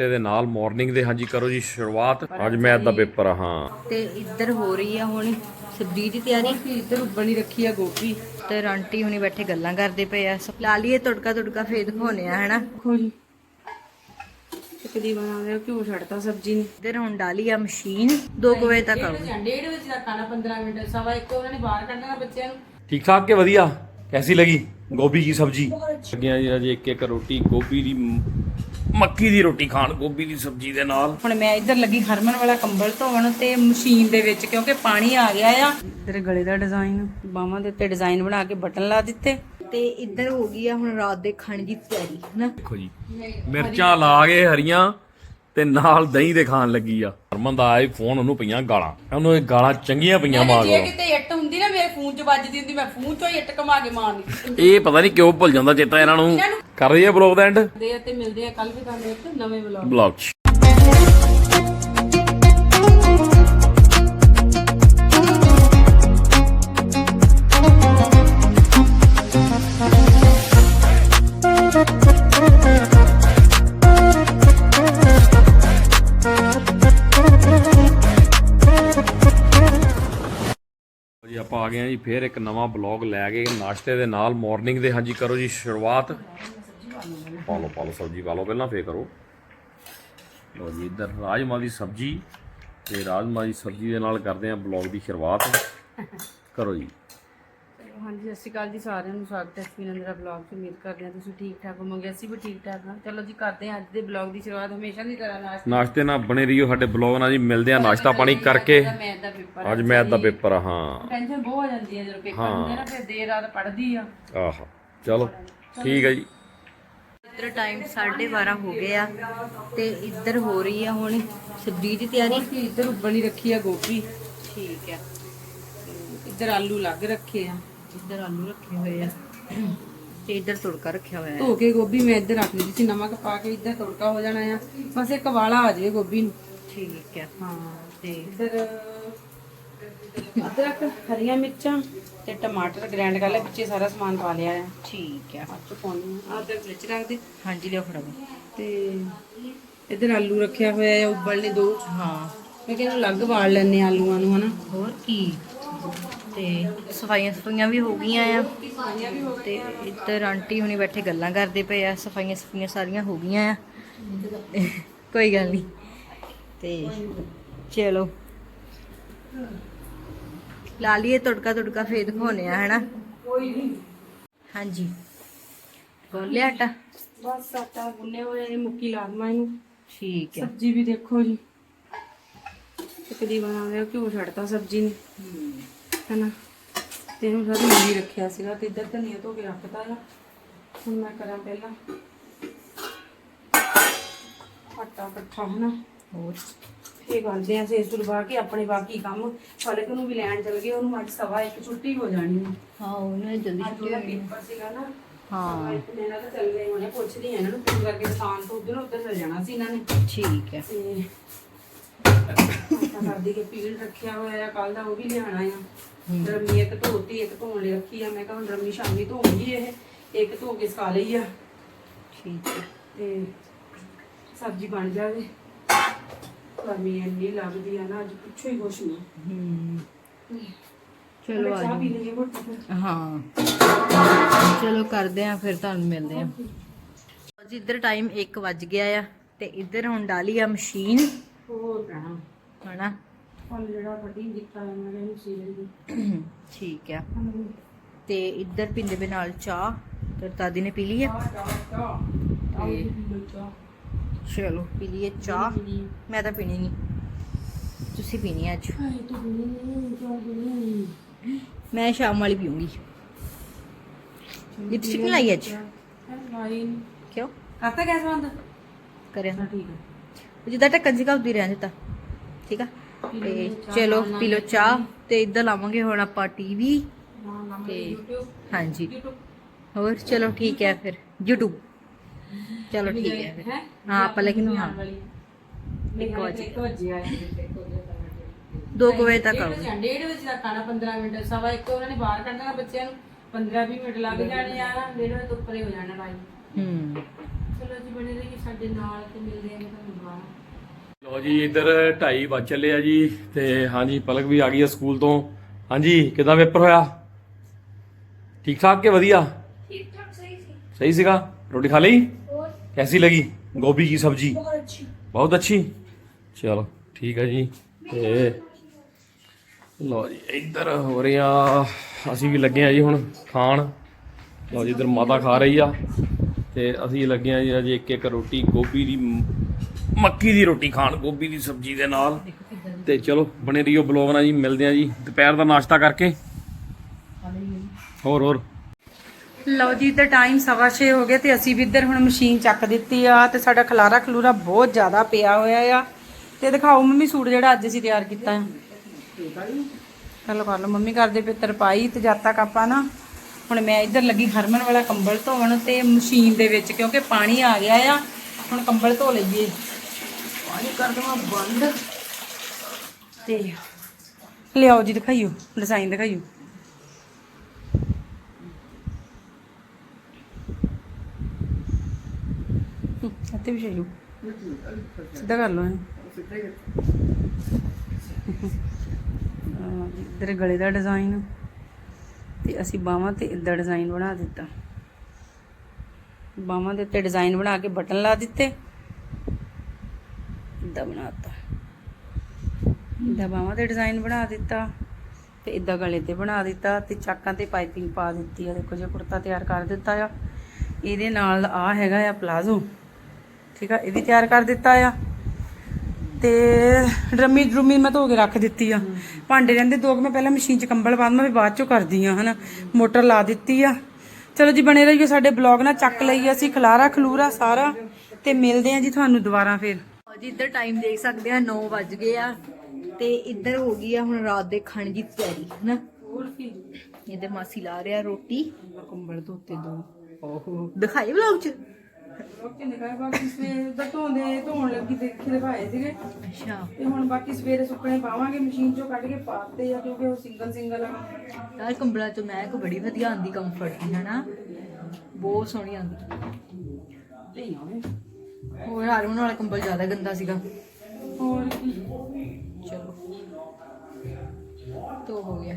ਨਾਸ਼ਤੇ ਦੇ ਨਾਲ ਮਾਰਨਿੰਗ ਦੇ ਹਾਂਜੀ ਕਰੋ ਜੀ ਸ਼ੁਰੂਆਤ। ਅੱਜ ਮੈਥ ਦਾ ਪੇਪਰ ਆ ਹਾਂ। ਤੇ ਇੱਧਰ ਹੋ ਰਹੀ ਆ ਹੁਣ ਸਬਜ਼ੀ ਦੀ ਤਿਆਰੀ। ਇੱਧਰ ਉਬਲਣੀ ਰੱਖੀ ਆ ਗੋਭੀ। ਤੇ ਆਂਟੀ ਹੁਣੀ ਬੈਠੇ ਗੱਲਾਂ ਕਰਦੇ ਪਏ ਆ। ਲਾ ਲਈਏ ਤੜਕਾ ਤੜਕਾ ਫੇਰ ਦਿਖਾਉਣੇ ਆ ਹਨਾ? ਦੇਖੋ ਜੀ। ਕਦੀ ਬਣਾ ਲਿਆ ਕਿਉਂ ਛੱਡਤਾ ਸਬਜ਼ੀ ਨੇ। ਇੱਧਰ ਹੁਣ ਡਾਲੀ ਆ ਮਸ਼ੀਨ 2 ਵਜੇ ਤੱਕ ਆਉ ਡੇਢ ਵਜੇ ਦਾ ਖਾਣਾ 15 ਮਿੰਟ। ਸਵਾ ਇੱਕ ਉਹਨਾਂ ਨੇ ਬਾਹਰ ਕੱਢਣਾ ਬੱਚਿਆਂ ਨੂੰ। ਠੀਕ ਠਾਕ ਕੇ ਵਧੀਆ? ਕੈਸੀ ਲਗੀ ਗੋਭੀ ਕੀ ਸਬਜੀ? ਲੱਗਿਆ ਜੀ ਅੱਜ ਇੱਕ ਇੱਕ ਰੋਟੀ ਗੋਭੀ ਦੀ ਮੱਕੀ ਦੀ ਰੋਟੀ ਖਾਣ ਗੋਭੀ ਦੀ ਸਬਜੀ ਦੇ ਨਾਲ। ਹੁਣ ਮੈਂ ਇੱਧਰ ਲੱਗੀ ਹਰਮਨ ਵਾਲਾ ਕੰਬਲ ਧੋਣ ਤੇ ਮਸ਼ੀਨ ਦੇ ਵਿੱਚ ਕਿਉਂਕਿ ਪਾਣੀ ਆ ਗਿਆ ਆ। ਇੱਧਰ ਗਲੇ ਦਾ ਡਿਜ਼ਾਈਨ ਬਾਹਾਂ ਦੇ ਉੱਤੇ ਡਿਜ਼ਾਈਨ ਬਣਾ ਕੇ ਬਟਨ ਲਾ ਦਿੱਤੇ। ਤੇ ਇੱਧਰ ਹੋ ਗਈ ਆ ਹੁਣ ਰਾਤ ਦੇ ਖਾਣੇ ਦੀ ਤਿਆਰੀ ਹਨਾ? ਦੇਖੋ ਜੀ ਮਿਰਚਾਂ ਲਾ ਕੇ ਹਰੀਆਂ ਤੇ ਨਾਲ ਦਹੀਂ ਦੇ ਖਾਣ ਲੱਗੀ ਆ। ਹਰਮਨ ਦਾ ਆਈ ਫੋਨ ਉਹਨੂੰ ਪਈਆਂ ਗਾਲਾਂ। ਉਹਨੂੰ ਇਹ ਗਾਲਾਂ ਚੰਗੀਆਂ ਪਈਆਂ ਮਾਂ ਜੇ ਕਿਤੇ ਇੱਟ ਹੁੰਦੀ ਨਾ ਮੇਰੇ ਫੋਨ 'ਚ ਵੱਜਦੀ ਹੁੰਦੀ ਮੈਂ ਫੋਨ 'ਚੋਂ ਹੀ ਇੱਟ ਕਮਾ ਕੇ ਮਾਰਨੀ ਇਹ ਪਤਾ ਨਹੀਂ ਕਿਉਂ ਭੁੱਲ ਜਾਂਦਾ ਚੇਤਾ ਇਹਨਾਂ ਨੂੰ। ਕਰ ਰਹੀ ਹੈ ਬਲੌਗ ਦਾ ਐਂਡ ਦੇ ਤੇ ਮਿਲਦੇ ਆ ਕੱਲ ਵੀ ਤੁਹਾਨੂੰ ਇੱਕ ਨਵੇਂ ਬਲੌਗ 'ਚ। ਆਪਾਂ ਆ ਗਏ ਹਾਂ ਜੀ, ਫੇਰ ਇੱਕ ਨਵਾਂ ਬਲੌਗ ਲੈ ਕੇ ਨਾਸ਼ਤੇ ਦੇ ਨਾਲ ਮਾਰਨਿੰਗ ਦੇ। ਹਾਂਜੀ, ਕਰੋ ਜੀ ਸ਼ੁਰੂਆਤ। ਪਾ ਲਓ ਪਾ ਲਓ ਸਬਜ਼ੀ ਪਾ ਲਓ ਪਹਿਲਾਂ, ਫੇਰ ਕਰੋ। ਲਓ ਜੀ, ਇੱਧਰ ਰਾਜਮਾ ਦੀ ਸਬਜ਼ੀ ਤੇ ਰਾਜਮਾ ਦੀ ਸਬਜ਼ੀ ਦੇ ਨਾਲ ਕਰਦੇ ਹਾਂ ਬਲੌਗ ਦੀ ਸ਼ੁਰੂਆਤ। ਕਰੋ ਜੀ। ਹਾਂਜੀ ਸਤਿ ਸ਼੍ਰੀ ਅਕਾਲ ਜੀ ਸਾਰਿਆਂ ਨੂੰ ਸਵਾਗਤ ਹੈ ਸਪਿਨੰਦਰਾ ਬਲੌਗ 'ਚ। ਉਮੀਦ ਕਰਦੇ ਹਾਂ ਤੁਸੀਂ ਠੀਕ ਠਾਕ ਹੋਵੋਗੇ। ਅਸੀਂ ਵੀ ਠੀਕ ਠਾਕ ਹਾਂ। ਚਲੋ ਜੀ ਕਰਦੇ ਹਾਂ ਅੱਜ ਦੇ ਬਲੌਗ ਦੀ ਸ਼ੁਰੂਆਤ। ਹਮੇਸ਼ਾ ਦੀ ਤਰ੍ਹਾਂ ਨਾਲ ਨਾਸ਼ਤੇ ਨਾਲ ਬਣੇ ਰਹੀਓ ਸਾਡੇ ਬਲੌਗ ਨਾਲ ਜੀ। ਮਿਲਦੇ ਆ ਨਾਸ਼ਤਾ ਪਾਣੀ ਕਰਕੇ। ਮੈਥ ਦਾ ਪੇਪਰ ਅੱਜ ਮੈਥ ਦਾ ਪੇਪਰ ਆ ਹਾਂ। ਟੈਨਸ਼ਨ ਬਹੁਤ ਹੋ ਜਾਂਦੀ ਹੈ ਜਦੋਂ ਪੇਪਰ ਹੁੰਦੇ ਨਾ ਫਿਰ ਦੇਰ ਰਾਤ ਪੜ੍ਹਦੀ ਆ। ਆਹ। ਚਲੋ ਠੀਕ ਹੈ ਜੀ। ਇੱਧਰ ਟਾਈਮ 12:30 ਹੋ ਗਏ ਆ ਤੇ ਇੱਧਰ ਹੋ ਰਹੀ ਆ ਹੁਣ ਸਬਜ਼ੀ ਦੀ ਤਿਆਰੀ। ਇੱਧਰ ਉਬਲਣੀ ਰੱਖੀ ਆ ਗੋਭੀ। ਠੀਕ ਆ। ਇੱਧਰ ਆਲੂ ਲੱਗ ਰੱਖੇ ਆ। ਇੱਧਰ ਆਲੂ ਰੱਖੇ ਹੋਏ ਆ। ਤੇ ਇੱਧਰ ਤੜਕਾ ਰੱਖਿਆ ਹੋਇਆ ਹੈ। ਧੋ ਕੇ ਗੋਭੀ ਮੈਂ ਇੱਧਰ ਰੱਖ ਦਿੱਤੀ ਸੀ ਨਮਕ ਪਾ ਕੇ ਇੱਧਰ ਤੜਕਾ ਹੋ ਜਾਣਾ ਆ। ਬਸ ਇੱਕ ਵਾਲਾ ਆ ਜਾਵੇ ਗੋਭੀ ਨੂੰ। ਠੀਕ ਆ ਹਾਂ ਤੇ ਇੱਧਰ ਅਦਰਕ ਹਰੀਆਂ ਮਿਰਚਾਂ ਤੇ ਟਮਾਟਰ ਗ੍ਰਾਈਂਡ ਕਰ ਲਿਆ ਵਿੱਚੇ ਸਾਰਾ ਸਮਾਨ ਪਾ ਲਿਆ ਆ। ਠੀਕ ਆ ਅੱਜ ਪਾਉਣੀ ਆ। ਅਦਰਕ ਵਿੱਚ ਰੱਖ ਦੇ। ਹਾਂਜੀ ਲਿਓ ਫੜਾ ਤੇ ਇੱਧਰ ਆਲੂ ਰੱਖਿਆ ਹੋਇਆ ਆ ਉਬਲਣੇ ਦੋ। ਹਾਂ। ਮੈਂ ਕਹਿੰਦਾ ਅਲੱਗ ਵਾਲ ਲੈਣੇ ਆਲੂਆਂ ਨੂੰ ਹਨਾ। ਹੋਰ ਕੀ? ਤੇ ਸਫਾਈਆਂ ਸਫਾਈਆਂ ਵੀ ਹੋ ਗਈਆਂ ਆ। ਤੇ ਇੱਧਰ ਆਂਟੀ ਹੁਣੀ ਬੈਠੇ ਗੱਲਾਂ ਕਰਦੇ ਪਏ ਆ। ਸਫਾਈਆਂ ਸਫਾਈਆਂ ਸਾਰੀਆਂ ਹੋ ਗਈਆਂ ਆ। ਕੋਈ ਗੱਲ ਨਹੀਂ। ਤੇ ਚਲੋ। ਲਾ ਲਈਏ ਤੜਕਾ ਤੜਕਾ ਫੇਰ ਦਿਖਾਉਣੇ ਆ ਹਨਾ? ਕੋਈ ਨਹੀਂ। ਹਾਂਜੀ। ਗੋਲ ਆਟਾ? ਬਸ ਆਟਾ ਗੁੰਨੇ ਹੋਏ ਨੇ ਮੁੱਕੀ ਲਾ ਦਵਾਂ ਇਹਨੂੰ ਠੀਕ ਹੈ ਸਬਜ਼ੀ ਵੀ ਦੇਖੋ ਜੀ। ਦੀ ਬਣਾ ਲਿਆ ਕਿਉਂ ਛੱਡਤਾ ਸਬਜ਼ੀ ਨੇ। ਹਨਾ ਤੇ ਇਹਨੂੰ ਸਾਰੀ ਮੰਗੀ ਰੱਖਿਆ ਸੀਗਾ ਤੇ ਇੱਧਰ ਧਨੀਆ ਧੋ ਕੇ ਰੱਖਤਾ ਆ। ਹੁਣ ਮੈਂ ਕਰਾਂ ਪਹਿਲਾਂ ਆਟਾ ਇਕੱਠਾ ਹਨਾ? ਹੋਰ? ਫੇਰ ਕਰਦੇ ਆ ਸੇਸ ਸੁਲਵਾ ਕੇ ਆਪਣੇ ਬਾਕੀ ਕੰਮ। ਫਲਕ ਨੂੰ ਵੀ ਲੈਣ ਚਲ ਗਏ ਉਹਨੂੰ ਅੱਜ ਸਵਾ ਇੱਕ ਛੁੱਟੀ ਹੋ ਜਾਣੀ ਹੈ ਹਾਂ ਉਹਨੇ ਜਲਦੀ ਅੱਜ ਉਹਦਾ ਪੇਪਰ ਸੀਗਾ ਨਾ। ਹਾਂ। ਇੱਕ ਦਿਨ ਤਾਂ ਚੱਲ ਗਏ ਹੋਣੇ ਪੁੱਛਦੀ ਆ ਇਹਨਾਂ ਨੂੰ ਫੋਨ ਕਰਕੇ ਦੁਕਾਨ ਤੋਂ ਉਧਰ ਉੱਧਰ ਚਲ ਜਾਣਾ ਸੀ ਇਹਨਾਂ ਨੇ। ਠੀਕ ਹੈ ਤੇ ਕਰਦੀ ਕੇ ਪੀਲ ਰੱਖਿਆ ਹੋਇਆ ਆ ਕੱਲ ਦਾ ਉਹ ਵੀ ਲਿਆਣਾ ਆ। ਡਰਮੀ ਇੱਕ ਧੋਤੀ ਇੱਕ ਧੋਣ ਲਈ ਰੱਖੀ ਆ। ਮੈਂ ਕਿਹਾ ਹੁਣ ਡਰਮੀ ਸ਼ਾਮੀ ਧੋਉਂਗੀ ਇਹ। ਇੱਕ ਧੋ ਕੇ ਸਕਾ ਲਈ ਆ। ਠੀਕ ਹੈ। ਤੇ ਸਬਜ਼ੀ ਬਣ ਜਾਵੇ। ਗਰਮੀ ਇੰਨੀ ਲੱਗਦੀ ਆ ਨਾ ਅੱਜ ਪੁੱਛੋ ਹੀ ਕੁਛ ਨਹੀਂ। ਹੂੰ। ਚਲੋ ਆ ਚਾਹ ਪੀ ਲਈਏ ਘੁੱਟ ਫਿਰ। ਹਾਂ। ਚਲੋ ਕਰਦੇ ਆ ਫਿਰ ਤੁਹਾਨੂੰ ਮਿਲਦੇ ਆ। ਜੀ ਇੱਧਰ ਟਾਈਮ 1 ਵੱਜ ਗਿਆ ਆ ਤੇ ਇੱਧਰ ਹੁਣ ਡਾਲੀ ਆ ਮਸ਼ੀਨ। ਹੋਰ ਕਹਿਣਾ ਹਨਾ ਫਲ ਜਿਹੜਾ ਵੱਡੀ ਦਿੱਤਾ ਹੈ ਮੈਂ ਇਹਨੂੰ ਸੀਜ਼ਨ ਦੀ। ਠੀਕ ਆ। ਤੇ ਇੱਧਰ ਪਿੰਦੇ ਦੇ ਨਾਲ ਚਾਹ ਤੇ ਦਾਦੀ ਨੇ ਪੀ ਲਈ ਆ? ਤੇ ਚਲੋ ਪੀ ਲਈਏ ਚਾਹ। ਮੈਂ ਤਾਂ ਪੀਣੀ ਨਹੀਂ। ਤੁਸੀਂ ਪੀਣੀ ਅੱਜ? ਮੈਂ ਸ਼ਾਮ ਵਾਲੀ ਪੀਉਂਗੀ ਲਿਪਸਟਿਕ ਨਹੀਂ ਲਾਈ ਅੱਜ? ਕਿਉਂ? ਕਰਤਾ ਗੈਸ ਬੰਦ? ਕਰਿਆ। ਨਾ ਠੀਕ ਹੈ ਜਿੱਦਾਂ ਢੱਕਣ ਸੀਗਾ ਉਦੀ ਰਹਿਣ ਦਿੱਤਾ। ਠੀਕ ਆ? ਤੇ ਚਲੋ ਪੀ ਲਓ ਚਾਹ ਤੇ ਇੱਧਰ ਲਾਵਾਂਗੇ ਹੁਣ ਆਪਾਂ ਟੀਵੀ। ਤੇ ਹਾਂਜੀ। ਹੋਰ ਚਲੋ ਠੀਕ ਹੈ ਫਿਰ। YouTube ਚਲੋ ਠੀਕ ਹੈ ਫਿਰ। ਹਾਂ? ਆਪਾਂ ਲੇਕਿਨ ਹਾਂ। ਇੱਕ ਵਜੇ। ਆਏ 2 ਵਜੇ ਤੱਕ ਆਉਂ ਡੇਢ ਵਜੇ ਦਾ ਖਾਣਾ 15 ਮਿੰਟ। ਸਵਾ ਇੱਕ ਉਹਨਾਂ ਨੇ ਬਾਹਰ ਕੱਢਣਾ ਬੱਚਿਆਂ ਨੂੰ 15 20 ਮਿੰਟ ਲੱਗ ਜਾਣੇ ਆ ਡੇਢ ਵਜੇ ਤੋਂ ਉੱਪਰ ਹੀ ਹੋ ਜਾਣਾ ਭਾਈ। ਹੂੰ। ਚਲੋ ਜੀ ਬਣੇ ਰਹੀਏ ਸਾਡੇ ਨਾਲ ਤੇ ਮਿਲਦੇ ਆਂ ਤੁਹਾਨੂੰ ਲਓ ਜੀ ਇੱਧਰ 2:30 ਵੱਜ ਚੱਲੇ ਆ ਜੀ ਤੇ ਹਾਂਜੀ ਪਲਕ ਵੀ ਆ ਗਈ ਹੈ ਸਕੂਲ ਤੋਂ ਹਾਂਜੀ ਕਿਦਾਂ ਪੇਪਰ ਹੋਇਆ ਠੀਕ ਠਾਕ ਕੇ ਵਧੀਆ ठीक ठाक सही थी सही ਸੀਗਾ ਰੋਟੀ ਖਾ ਲਈ और कैसी लगी गोभी की सब्जी बहुत अच्छी ਬਹੁਤ ਅੱਛੀ ਚਲੋ ਠੀਕ ਹੈ ਜੀ ਤੇ ਲਓ ਜੀ ਇੱਧਰ ਹੋ ਰਿਹਾ ਅਸੀਂ ਵੀ ਲੱਗੇ ਆ ਜੀ ਹੁਣ ਖਾਣ ਲਓ ਜੀ ਇੱਧਰ ਮਾਤਾ ਖਾ ਰਹੀ ਆ ਤੇ ਅਸੀਂ ਲੱਗੇ ਆ ਜੀ ਇੱਕ ਇੱਕ ਰੋਟੀ, ਗੋਭੀ ਦੀ ਮੱਕੀ ਦੀ ਰੋਟੀ ਖਾਣ, ਗੋਭੀ ਦੀ ਸਬਜ਼ੀ ਦੇ ਨਾਲ। ਤੇ ਚਲੋ, ਬਣੇ ਰਹੀਓ ਬਲੌਗ ਨਾਲ ਜੀ, ਮਿਲਦੇ ਆ ਜੀ, ਦੁਪਹਿਰ ਦਾ ਨਾਸ਼ਤਾ ਕਰਕੇ। ਹੋਰ ਹੋਰ। ਲਓ ਜੀ, ਤੇ ਟਾਈਮ ਸਵਾ ਛੇ ਹੋ ਗਏ ਤੇ ਅਸੀਂ ਵੀ ਇੱਧਰ ਹੁਣ ਮਸ਼ੀਨ ਚੱਕ ਦਿੱਤੀ ਆ ਤੇ ਸਾਡਾ ਖਲਾਰਾ ਖਲੂਰਾ ਬਹੁਤ ਜ਼ਿਆਦਾ ਪਿਆ ਹੋਇਆ ਆ। ਤੇ ਦਿਖਾਓ ਮੰਮੀ ਸੂਟ ਜਿਹੜਾ ਅੱਜ ਅਸੀਂ ਤਿਆਰ ਕੀਤਾ। ਹੈ ਚਲੋ ਕਰ ਲਓ, ਮੰਮੀ ਕਰਦੇ ਪਏ ਤਰਪਾਈ ਤੇ ਜਦ ਤੱਕ ਆਪਾਂ ਨਾ ਹੁਣ ਮੈਂ ਇੱਧਰ ਲੱਗੀ ਹਰਮਨ ਵਾਲਾ ਕੰਬਲ ਧੋਣ ਤੇ ਮਸ਼ੀਨ ਦੇ ਵਿੱਚ ਕਿਉਂਕਿ ਪਾਣੀ ਆ ਗਿਆ ਆ। ਹੁਣ ਕੰਬਲ ਧੋ ਲਈਏ। ਪਾਣੀ ਕਰ ਦਵਾਂ ਬੰਦ। ਤੇ ਲਿਆਓ ਜੀ ਦਿਖਾਈਓ ਡਿਜ਼ਾਈਨ ਦਿਖਾਈਓ। ਇੱਥੇ ਵੀ ਚਾਹੀਓ ਸਿੱਧਾ ਕਰ ਲਓ ਇਹਨੂੰ। ਇੱਧਰ ਗਲੇ ਦਾ ਡਿਜ਼ਾਈਨ ਤੇ ਅਸੀਂ ਬਾਹਾਂ ਤੇ ਇਦਾਂ ਡਿਜ਼ਾਈਨ ਬਣਾ ਦਿੱਤਾ। ਬਾਹਾਂ ਦੇ ਉੱਤੇ ਡਿਜ਼ਾਈਨ ਬਣਾ ਕੇ ਬਟਨ ਲਾ ਦਿੱਤੇ। ਇਦਾਂ ਬਣਾਤਾ। ਇਦਾਂ ਬਾਹਾਂ ਤੇ ਡਿਜ਼ਾਈਨ ਬਣਾ ਦਿੱਤਾ ਤੇ ਇਦਾਂ ਗਲੇ ਤੇ ਬਣਾ ਦਿੱਤਾ ਤੇ ਚਾਕਾਂ ਤੇ ਪਾਈਪਿੰਗ ਪਾ ਦਿੱਤੀ ਆ। ਦੇਖੋ ਜੇ ਕੁੜਤਾ ਤਿਆਰ ਕਰ ਦਿੱਤਾ ਆ। ਇਹਦੇ ਨਾਲ ਆ ਹੈਗਾ ਆ ਪਲਾਜ਼ੋ। ਠੀਕ ਆ, ਇਹ ਵੀ ਤਿਆਰ ਕਰ ਦਿੱਤਾ ਆ। ਤੇ ਡਰਮੀ ਡਰੂਮੀ ਮੈਂ ਧੋ ਕੇ ਰੱਖ ਦਿੱਤੀ ਆ। ਭਾਂਡੇ ਰਹਿੰਦੇ ਦੋ ਕੁ ਮੈਂ ਪਹਿਲਾਂ ਮਸ਼ੀਨ 'ਚ ਕੰਬਲ ਪਾ ਦਵਾਂ ਵੀ ਬਾਅਦ 'ਚੋਂ ਕਰਦੀ ਆ ਹਨਾ। ਮੋਟਰ ਲਾ ਦਿੱਤੀ ਆ। ਚਲੋ ਜੀ ਬਣੇ ਰਹੀਓ ਸਾਡੇ ਬਲੌਗ ਨਾਲ ਚੱਕ ਲਈ ਅਸੀਂ ਖਲਾਰਾ ਖਲੂਰਾ ਸਾਰਾ ਤੇ ਮਿਲਦੇ ਆ ਜੀ ਤੁਹਾਨੂੰ ਦੁਬਾਰਾ ਫੇਰ। ਜੀ ਇੱਧਰ ਟਾਈਮ ਦੇਖ ਸਕਦੇ ਆ 9 ਵੱਜ ਗਏ ਆ ਤੇ ਇੱਧਰ ਹੋ ਗਈ ਆ ਹੁਣ ਰਾਤ ਦੇ ਖਾਣੇ ਦੀ ਤਿਆਰੀ ਹਨਾ। ਹੋਰ ਕੀ ਇੱਧਰ ਮਾਸੀ ਲਾ ਰਿਹਾ ਰੋਟੀ। ਕੰਬਲ ਧੋਤੇ ਦੋ। ਓਹੋ ਦਿਖਾਈ ਵਲੌਗ ਚ? ਓਕੇ ਨਿਕਾਏ ਬਾਕੀ ਸਵੇਰ ਦਾ ਧੋਂਦੇ ਧੋਣ ਲੱਗੀ ਦੇਖੇ ਦਿਖਾਏ ਸੀਗੇ। ਅੱਛਾ। ਤੇ ਹੁਣ ਬਾਕੀ ਸਵੇਰੇ ਸੁੱਕਣੇ ਪਾਵਾਂਗੇ ਮਸ਼ੀਨ 'ਚੋਂ ਕੱਢ ਕੇ ਪਾਤੇ ਆ ਕਿਉਂਕਿ ਉਹ ਸਿੰਗਲ ਸਿੰਗਲ ਆ। ਯਾਰ ਕੰਬਲਾਂ ਚ ਮਹਿਕ ਬੜੀ ਵਧੀਆ ਆਂਦੀ ਕੰਫਰਟ ਦੀ ਹਨਾ? ਬਹੁਤ ਸੋਹਣੀ ਆਂਦੀ। ਨਹੀਂ ਆਵੇ ਹੋਰ ਹਾਰਮੋਨ ਵਾਲਾ ਕੰਬਲ ਜ਼ਿਆਦਾ ਗੰਦਾ ਸੀਗਾ। ਹੋਰ ਕੀ? ਚਲੋ। ਤੋ ਹੋ ਗਿਆ।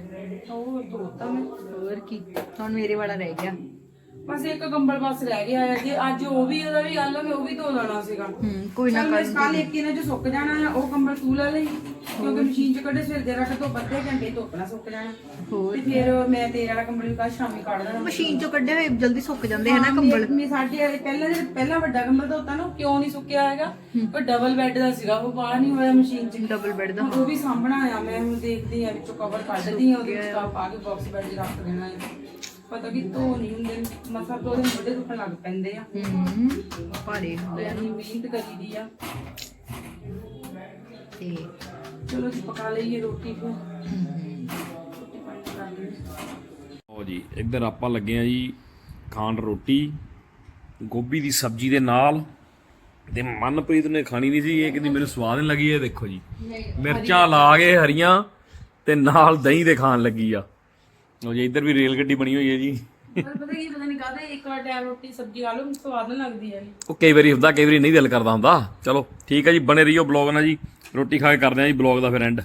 ਉਹ ਧੋਤਾ ਮੈਂ। ਹੋਰ ਕੀ? ਹੁਣ ਮੇਰੇ ਵਾਲਾ ਰਹਿ ਗਿਆ। ਬਸ ਇੱਕ ਕੰਬਲ ਬਸ ਰਹਿ ਗਿਆ ਹੈ ਜੇ ਅੱਜ ਉਹ ਵੀ ਉਹਦਾ ਵੀ ਗੱਲ ਮੈਂ ਉਹ ਵੀ ਧੋ ਲੈਣਾ ਸੀਗਾ। ਹੂੰ ਕੋਈ ਨਾ ਮੈਂ ਕੱਲ ਇੱਕ ਇਹਨਾਂ 'ਚ ਸੁੱਕ ਜਾਣਾ ਆ ਉਹ ਕੰਬਲ ਤੂੰ ਲੈ ਲਈ ਕਿਉਂਕਿ ਮਸ਼ੀਨ 'ਚ ਕੱਢੇ ਸਵੇਰ ਦੇ ਰੱਖ ਤੋਂ ਅੱਧੇ ਘੰਟੇ 'ਚ ਧੁੱਪ ਨਾਲ ਸੁੱਕ ਜਾਣਾ। ਹੋਰ? ਤੇ ਫਿਰ ਮੈਂ ਤੇਰੇ ਵਾਲਾ ਕੰਬਲ ਵੀ ਕੱਲ ਸ਼ਾਮੀ ਕੱਢ ਦੇਣਾ ਮਸ਼ੀਨ ਚੋਂ ਕੱਢੇ ਹੋਏ ਜਲਦੀ ਸੁੱਕ ਜਾਂਦੇ ਹਨਾ ਹਾਂ, ਕੰਬਲ। ਮੇ- ਸਾਡੇ ਵਾਲੇ ਪਹਿਲਾਂ ਜਿਹੜਾ ਪਹਿਲਾ ਵੱਡਾ ਕੰਬਲ ਧੋਤਾ ਨਾ ਉਹ ਕਿਉਂ ਨਹੀਂ ਸੁੱਕਿਆ ਹੈਗਾ? ਉਹ ਡਬਲ ਬੈੱਡ ਦਾ ਸੀਗਾ ਉਹ ਬਾਹਰ ਨਹੀਂ ਹੋਇਆ ਮਸ਼ੀਨ 'ਚ। ਡਬਲ ਬੈੱਡ ਦਾ। ਉਹ ਵੀ ਸਾਂਭਣਾ ਆ ਮੈਂ ਹੁਣ ਦੇਖਦੀ ਆ ਵਿੱਚੋਂ ਕਵਰ ਕੱਢਦੀ ਆ ਉਹਦੇ ਵਿੱਚ ਪਾ ਕੇ ਬਾਕਸ ਬੈੱਡ 'ਚ ਰੱਖ ਦੇਣਾ ਹੈ ਪਤਾ ਕਿ ਧੋ ਨਹੀਂ ਹੁੰਦੇ ਮਸਾ ਦੋ ਦਿਨ ਵੱਡੇ ਦੁੱਖਣ ਲੱਗ ਪੈਂਦੇ ਆ। ਹੂੰ ਭਾਰੇ ਹੁੰਦੇ ਆ ਇੰਨੀ ਮਿਹਨਤ ਕਰੀਦੀ ਆ। ਤੇ ਚਲੋ ਜੀ ਪਕਾ ਲਈਏ ਰੋਟੀ ਫਿਰ। ਰੋਟੀ ਪਾਣੀ ਕਰ ਲਈਏ ਲਓ ਜੀ ਇੱਧਰ ਆਪਾਂ ਲੱਗੇ ਆ ਜੀ ਖਾਣ ਰੋਟੀ ਗੋਭੀ ਦੀ ਸਬਜ਼ੀ ਦੇ ਨਾਲ। ਤੇ ਮਨਪ੍ਰੀਤ ਨੇ ਖਾਣੀ ਨਹੀਂ ਸੀ ਇਹ ਕਹਿੰਦੀ ਮੈਨੂੰ ਸਵਾਦ ਨਹੀਂ ਲੱਗੀ ਇਹ ਦੇਖੋ ਜੀ। ਮਿਰਚਾਂ ਲਾ ਕੇ ਹਰੀਆਂ ਤੇ ਨਾਲ ਦਹੀਂ ਦੇ ਖਾਣ ਲੱਗੀ ਆ। ਲਓ ਜੀ ਇੱਧਰ ਵੀ ਰੇਲ ਗੱਡੀ ਬਣੀ ਹੋਈ ਹੈ ਜੀ। ਪਰ ਪਤਾ ਕੀ ਪਤਾ ਨਹੀਂ ਕਾਹਦੇ ਇੱਕ ਵਾਰ ਟਾਈਮ ਰੋਟੀ ਸਬਜ਼ੀ ਖਾ ਲਓ ਸਵਾਦ ਨਾ ਲੱਗਦੀ ਹੈ ਉਹ ਕਈ ਵਾਰੀ ਹੁੰਦਾ ਕਈ ਵਾਰੀ ਨਹੀਂ ਦਿਲ ਕਰਦਾ ਹੁੰਦਾ। ਚਲੋ ਠੀਕ ਹੈ ਜੀ ਬਣੇ ਰਹੀਓ ਬਲੌਗ ਨਾਲ ਜੀ। ਰੋਟੀ ਖਾ ਕੇ ਕਰਦੇ ਆ ਜੀ ਬਲੌਗ ਦਾ ਫਿਰ ਐਂਡ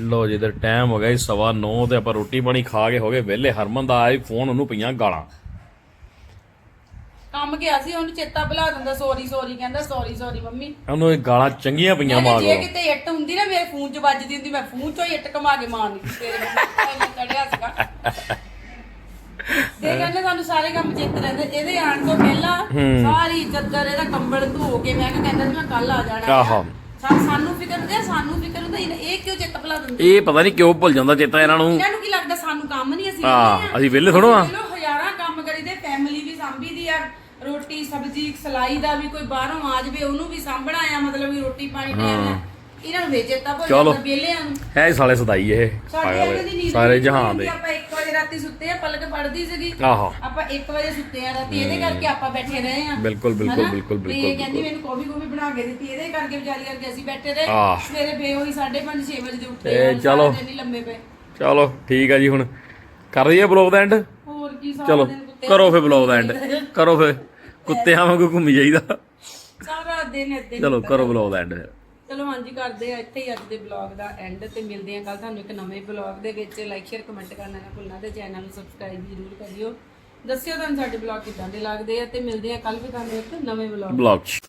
ਲਓ ਜੀ ਇਧਰ ਟਾਈਮ ਹੋ ਗਿਆ ਜੀ ਸਵਾ 9 ਤੇ ਆਪਾਂ ਰੋਟੀ ਪਾਣੀ ਖਾ ਕੇ ਹੋ ਗਏ ਵਿਹਲੇ। ਹਰਮਨ ਦਾ ਆਇਆ ਫੋਨ ਉਹਨੂੰ ਪਈਆਂ ਗਾਲਾਂ। ਕੰਮ ਗਿਆ ਸੀ ਉਹਨੂੰ ਚੇਤਾ ਭੁਲਾ ਦਿੰਦਾ ਸੌਰੀ ਸੌਰੀ ਕਹਿੰਦਾ ਸੌਰੀ ਸੌਰੀ ਮੰਮੀ। ਉਹਨੂੰ ਇਹ ਗਾਲਾਂ ਚੰਗੀਆਂ ਪਈਆਂ ਮਾਰ। ਜੇ ਕਿਤੇ ਇੱਟ ਹੁੰਦੀ ਨਾ ਮੇਰੇ ਫੋਨ 'ਚ ਵੱਜਦੀ ਹੁੰਦੀ ਮੈਂ ਫੋਨ 'ਚੋਂ ਹੀ ਇੱਟ ਕਮਾ ਕੇ ਮਾਰਨੀ ਸੀ ਤੇਰੇ ਮੈਂ ਚੜਿਆ ਸੀਗਾ। ਤੇ ਕਹਿੰਦੇ ਸਾਨੂੰ ਸਾਰੇ ਕੰਮ ਚੇਤੇ ਰਹਿੰਦੇ ਇਹਦੇ ਆਉਣ ਤੋਂ ਪਹਿਲਾਂ ਸਾਰੀ ਚੱਦਰ ਇਹਦਾ ਕੰਬਲ ਧੋ ਕੇ ਮੈਂ ਕਿਹਾ ਕਹਿੰਦਾ ਸੀ ਮੈਂ ਕੱਲ ਆ ਜਾਣਾ। ਆਹੋ। ਸਾਨੂੰ ਫਿਕਰ ਹੁੰਦੀ ਸਾਨੂੰ ਫਿਕਰ ਹੁੰਦਾ ਇਹ ਕਿਉਂ ਚੇਤਾ ਭੁਲਾ ਦਿੰਦੇ? ਇਹ ਪਤਾ ਨਹੀਂ ਕਿਉਂ ਭੁੱਲ ਜਾਂਦਾ ਚੇਤਾ ਇਹਨਾਂ ਨੂੰ। ਇਹਨਾਂ ਨੂੰ ਕੀ ਲੱਗਦਾ ਸਾਨੂੰ ਕੰਮ ਨਹੀਂ ਅਸੀਂ ਹਾਂ, ਅਸੀਂ ਵਿਹਲੇ ਥੋੜ੍ਹਾ ਆ। ਚਲੋ ਹਜ਼ਾਰਾਂ ਕੰਮ ਕਰੀਦੇ ਫੈਮਿਲੀ ਵੀ ਸਾਂਭੀ ਦੀ ਆ ਰੋਟੀ ਸਬਜ਼ੀ ਸਲਾਈ ਦਾ ਵੀ ਕੋਈ ਬਾਹਰੋਂ ਆ ਜਾਵੇ ਉਹਨੂੰ ਵੀ ਸਾਂਭਣਾ ਆ ਮਤਲਬ ਵੀ ਰੋਟੀ ਪਾਣੀ ਨਾਲ। ਇਹਨਾਂ ਨੂੰ ਵੇਚੇ ਤਾਂ ਭੁੱਲ ਚਲੋ। ਜਾਂਦਾ ਵਿਹਲਿਆਂ ਨੂੰ। ਹੈ ਸਾਲੇ ਸਦਾਈ ਇਹ। ਸਾਡੇ ਪਾਗਲ ਵਰਗੇ ਦੀ ਨੀਂਦ ਸਾਰੇ ਨਹੀਂ ਜਹਾਨ ਹੁੰਦੀ, ਦੇ। ਆਪਾਂ 1 ਵਜੇ ਰਾਤੀ ਸੁੱਤੇ ਆ ਪਲਕ ਪੜਦੀ ਸੀਗੀ। ਆਹੋ। ਆਪਾਂ 1 ਵਜੇ ਸੁੱਤੇ ਆ ਰਾਤੀ ਇਹਦੇ ਕਰਕੇ ਆਪਾਂ ਬੈਠੇ ਰਹੇ ਆ। ਬਿਲਕੁਲ, ਬਿਲਕੁਲ, ਹਨਾ? ਬਿਲਕੁਲ, ਵੀ ਬਿਲਕੁਲ, ਇਹ ਕਹਿੰਦੀ ਮੈਨੂੰ ਕੌਫੀ ਕੌਫੀ ਬਣਾ ਕੇ ਦਿੱਤੀ ਇਹਦੇ ਕਰਕੇ ਵਿਚਾਰੀ ਕਰਕੇ ਅਸੀਂ ਬੈਠੇ ਰਹੇ। ਆਹ। ਸਵੇਰੇ ਬੇਹੋਈ 5:30 6 ਵਜੇ ਦੇ ਉੱਠੇ ਆ, ਚਲੋ। ਸਾਰਾ ਦਿਨ ਹੀ ਲੰਮੇ ਪਏ। ਚਲੋ ਠੀਕ ਆ ਜੀ ਹੁਣ। ਕਰ ਦਈਏ ਬਲੌਗ ਦਾ ਐਂਡ ਹੋਰ ਕੀ ਸਾਰਾ ਚਲੋ ਦਿਨ ਕੁੱਤੇ ਕਰੋ ਫਿਰ ਬਲੌਗ ਦਾ ਐਂਡ ਕਰੋ ਫਿਰ। ਕੁੱਤਿਆਂ ਵਾਂਗੂ ਘੁੰਮੀ ਜਾਈਦਾ। ਸਾਰਾ ਦਿਨ ਇੱਦਾਂ ਹੀ ਚਲੋ ਕਰੋ ਬਲੌਗ ਦਾ ਐਂਡ ਚਲੋ ਹਾਂਜੀ ਕਰਦੇ ਆ ਇੱਥੇ ਹੀ ਅੱਜ ਦੇ ਬਲੌਗ ਦਾ ਐਂਡ ਤੇ ਮਿਲਦੇ ਆ ਕੱਲ ਤੁਹਾਨੂੰ ਇੱਕ ਨਵੇਂ ਬਲੌਗ ਦੇ ਵਿੱਚ। ਲਾਈਕ ਸ਼ੇਅਰ ਕਮੈਂਟ ਕਰਨਾ ਨਾ ਭੁੱਲਣਾ ਤੇ ਚੈਨਲ ਨੂੰ ਸਬਸਕ੍ਰਾਈਬ ਜ਼ਰੂਰ ਕਰਿਓ। ਦੱਸਿਓ ਤੁਹਾਨੂੰ ਸਾਡੇ ਬਲੌਗ ਕਿੱਦਾਂ ਦੇ ਲੱਗਦੇ ਆ ਤੇ ਮਿਲਦੇ ਆ ਕੱਲ ਵੀ ਤੁਹਾਨੂੰ ਇੱਕ ਨਵੇਂ ਬਲੌਗ ਬਲੌਗ 'ਚ।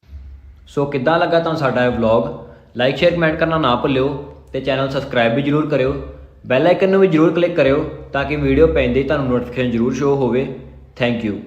ਸੋ ਕਿੱਦਾਂ ਲੱਗਾ ਤੁਹਾਨੂੰ ਸਾਡਾ ਇਹ ਵਲੌਗ ਲਾਈਕ ਸ਼ੇਅਰ ਕਮੈਂਟ ਕਰਨਾ ਨਾ ਭੁੱਲਿਓ ਤੇ ਚੈਨਲ ਸਬਸਕ੍ਰਾਈਬ ਵੀ ਜਰੂਰ ਕਰਿਓ। ਬੈਲ ਆਈਕਨ ਨੂੰ ਵੀ ਜਰੂਰ ਕਲਿੱਕ ਕਰਿਓ ਤਾਂ ਕਿ ਵੀਡੀਓ ਪੈਂਦੇ ਹੀ ਤੁਹਾਨੂੰ ਨੋਟੀਫਿਕੇਸ਼ਨ ਜਰੂਰ ਸ਼ੋ ਹੋਵੇ। Thank you